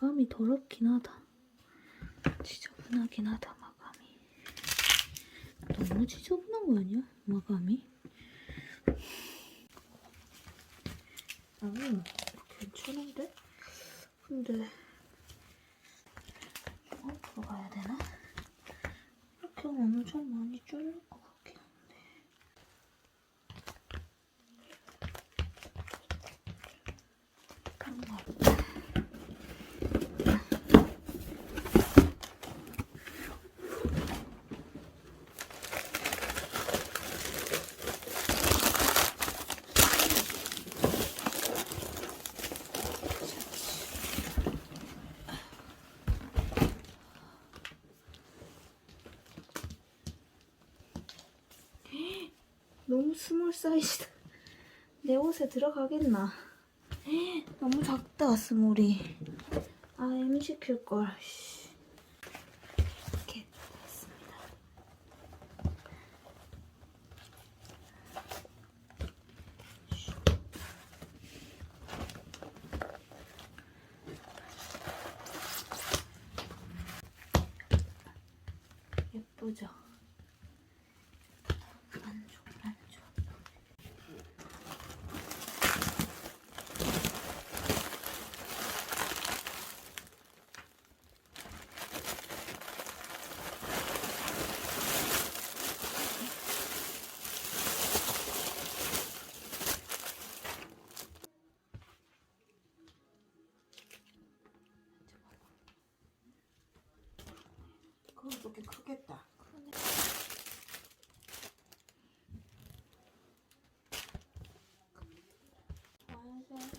마감이 더럽긴 하다. 지저분하긴 하다 마감이. 너무 지저분한 거 아니야? 마감이? 음, 괜찮은데? 근데 어, 들어가야 되나? 이렇게 좀 많이 줄일 것 너무 스몰 사이즈다. 내 옷에 들어가겠나? 너무 작다 스몰이. 아 M 시킬 걸. 씨. 이렇게 됐습니다. 예쁘죠? 만족, 만족. 그건 그렇게 크겠다.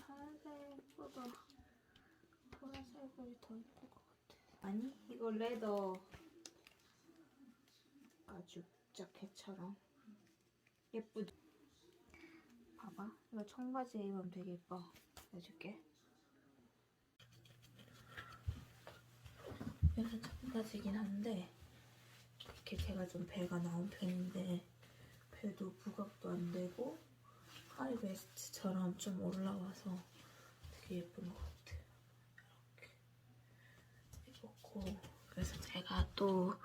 하얀색, 보라색이 더 예쁠 것 같아. 아니, 이거 레더 가죽 자켓처럼. 예쁘다. 봐봐, 이거 청바지에 입으면 되게 예뻐. 해줄게. 이건 청바지긴 한데 이렇게 제가 좀 배가 나온 편인데 배도 부각도 안 되고 하이베스트처럼 좀 올라와서 예쁜 것 같아요. 이렇게 입었고 그래서 제가 또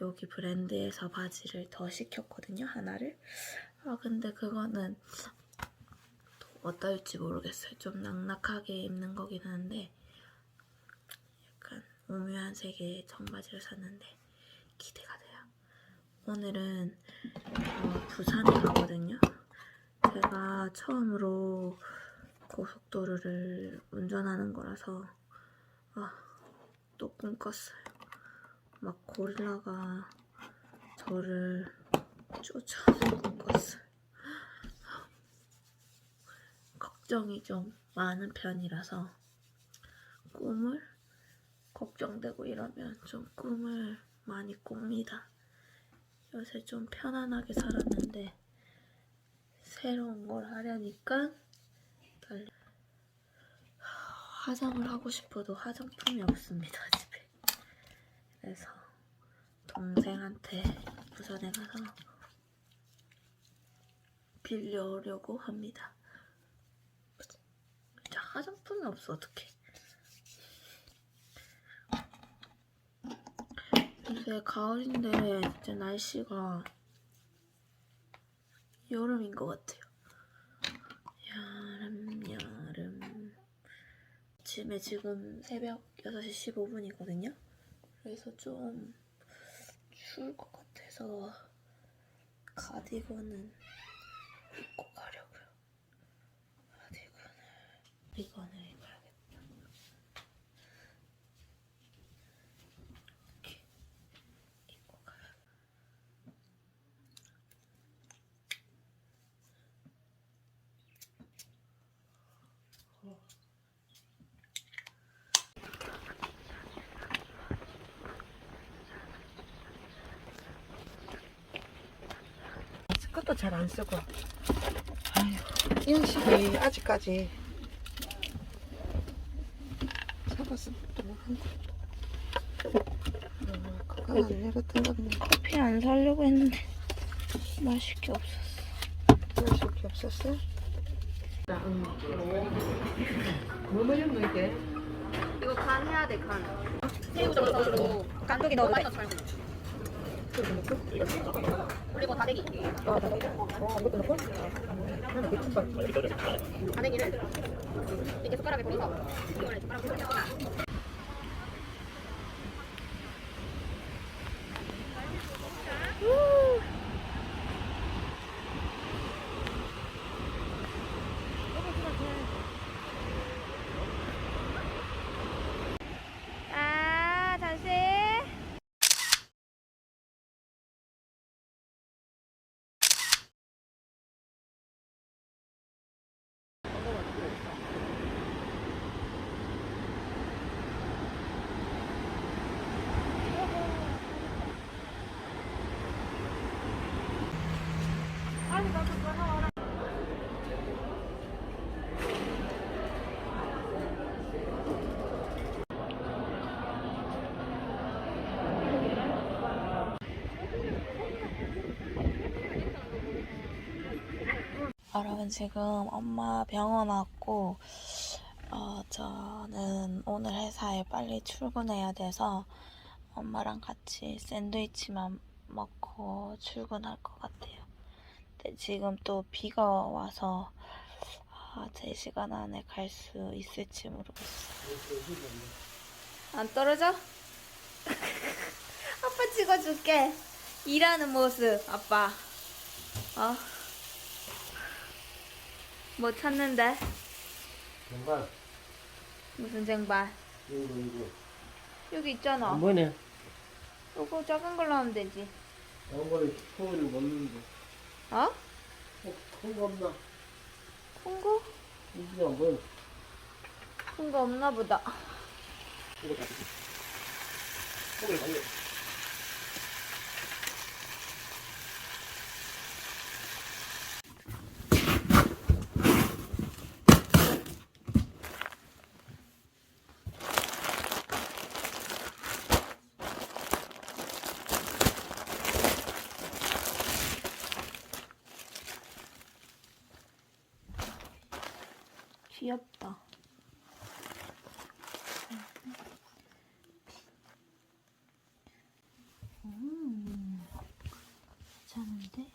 여기 브랜드에서 바지를 더 시켰거든요 하나를. 아 근데 그거는 또 어떨지 모르겠어요. 좀 낙낙하게 입는 거긴 한데 약간 오묘한 색의 청바지를 샀는데 기대가 돼요. 오늘은 어, 부산에 가거든요. 제가 처음으로 고속도로를 운전하는 거라서 아, 또 꿈꿨어요. 막 고릴라가 저를 쫓아서 꿈꿨어요. 걱정이 좀 많은 편이라서 꿈을 걱정되고 이러면 좀 꿈을 많이 꿉니다. 요새 좀 편안하게 살았는데 새로운 걸 하려니까 달리 화장을 하고 싶어도 화장품이 없습니다 집에. 그래서 동생한테 부산에 가서 빌려오려고 합니다. 진짜 화장품이 없어 어떡해. 요새 가을인데 진짜 날씨가 여름인 것 같아요. 여름, 여름. 아침에 지금 새벽 6시 15분이거든요. 그래서 좀 추울 것 같아서 가디건은 입고 가려고요. 가디건을, 가디건을 입어야겠다. 이렇게 입고 가요. 스커트 잘안 쓰고. 아휴, 이 형식이 아직까지 안 내렸던 건데 커피 안 사려고 했는데 마실 게 없었어. 마실 게 없었어? 뭐 먹는 거 이게? 이거 간 해야 돼 간. 새우젓 넣고 깐독이 넣어도 돼? 그리고 다대기. 아, 나 어, 이것도 넣고? 배춘발. 다대기를 이렇게 숟가락에 돌려서 이거를 숟가락으로 여러분 지금 엄마 병원 왔고 어, 저는 오늘 회사에 빨리 출근해야 돼서 엄마랑 같이 샌드위치만 먹고 출근할 것 같아요. 근데 지금 또 비가 와서 아, 제 시간 안에 갈 수 있을지 모르겠어요. 안 떨어져? 아빠 찍어줄게. 일하는 모습, 아빠. 어? 뭐 찾는데? 정말 무슨 쟁반? 이거 이거 여기 있잖아. 뭐네? 요거 작은 걸로 하면 되지. 이런 거를 소를 먹는데 어? 큰거 없나? 큰 거? 이게 안 보여. 큰거 없나 보다. 이거 다. 소를 달려. 음, 괜찮은데?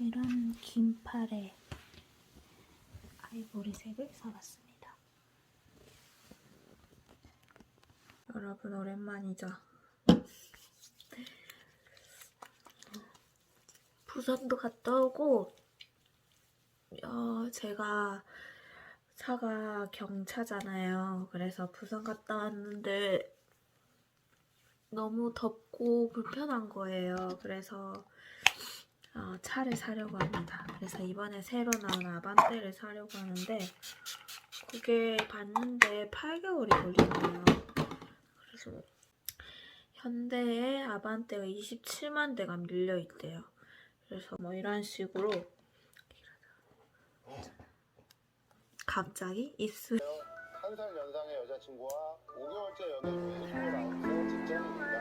이런 긴팔에 아이보리색을 사봤습니다. 여러분 오랜만이죠? 부산도 갔다 오고 어, 제가 차가 경차잖아요. 그래서 부산 갔다 왔는데 너무 덥고 불편한 거예요. 그래서 어, 차를 사려고 합니다. 그래서 이번에 새로 나온 아반떼를 사려고 하는데 그게 봤는데 8개월이 걸리네요. 그래서 현대에 아반떼가 27만 대가 밀려 있대요. 그래서 뭐 이런 식으로 갑자기 입술 한살 연상의 여자친구와 5개월째 연애 중인 29세 직 doing